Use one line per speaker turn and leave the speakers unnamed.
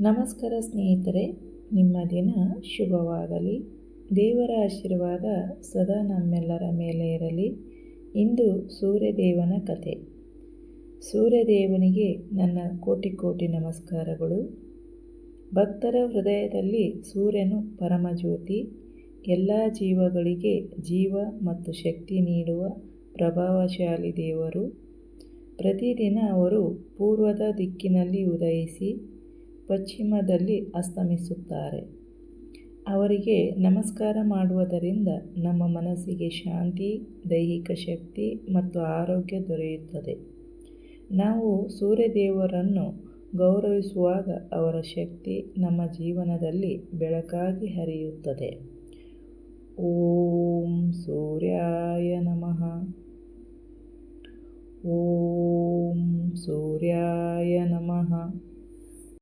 ನಮಸ್ಕಾರ ಸ್ನೇಹಿತರೆ, ನಿಮ್ಮ ದಿನ ಶುಭವಾಗಲಿ. ದೇವರ ಆಶೀರ್ವಾದ ಸದಾ ನಮ್ಮೆಲ್ಲರ ಮೇಲೆ ಇರಲಿ. ಇಂದು ಸೂರ್ಯದೇವನ ಕತೆ. ಸೂರ್ಯದೇವನಿಗೆ ನನ್ನ ಕೋಟಿ ಕೋಟಿ ನಮಸ್ಕಾರಗಳು. ಭಕ್ತರ ಹೃದಯದಲ್ಲಿ ಸೂರ್ಯನು ಪರಮಜ್ಯೋತಿ. ಎಲ್ಲ ಜೀವಗಳಿಗೆ ಜೀವ ಮತ್ತು ಶಕ್ತಿ ನೀಡುವ ಪ್ರಭಾವಶಾಲಿ ದೇವರು. ಪ್ರತಿದಿನ ಅವರು ಪೂರ್ವದ ದಿಕ್ಕಿನಲ್ಲಿ ಉದಯಿಸಿ ಪಶ್ಚಿಮದಲ್ಲಿ ಅಸ್ತಮಿಸುತ್ತಾರೆ. ಅವರಿಗೆ ನಮಸ್ಕಾರ ಮಾಡುವುದರಿಂದ ನಮ್ಮ ಮನಸ್ಸಿಗೆ ಶಾಂತಿ, ದೈಹಿಕ ಶಕ್ತಿ ಮತ್ತು ಆರೋಗ್ಯ ದೊರೆಯುತ್ತದೆ. ನಾವು ಸೂರ್ಯದೇವರನ್ನು ಗೌರವಿಸುವಾಗ ಅವರ ಶಕ್ತಿ ನಮ್ಮ ಜೀವನದಲ್ಲಿ ಬೆಳಕಾಗಿ ಹರಿಯುತ್ತದೆ. ಓಂ ಸೂರ್ಯಾಯ ನಮಃ. ಓಂ ಸೂರ್ಯಾಯ ನಮಃ.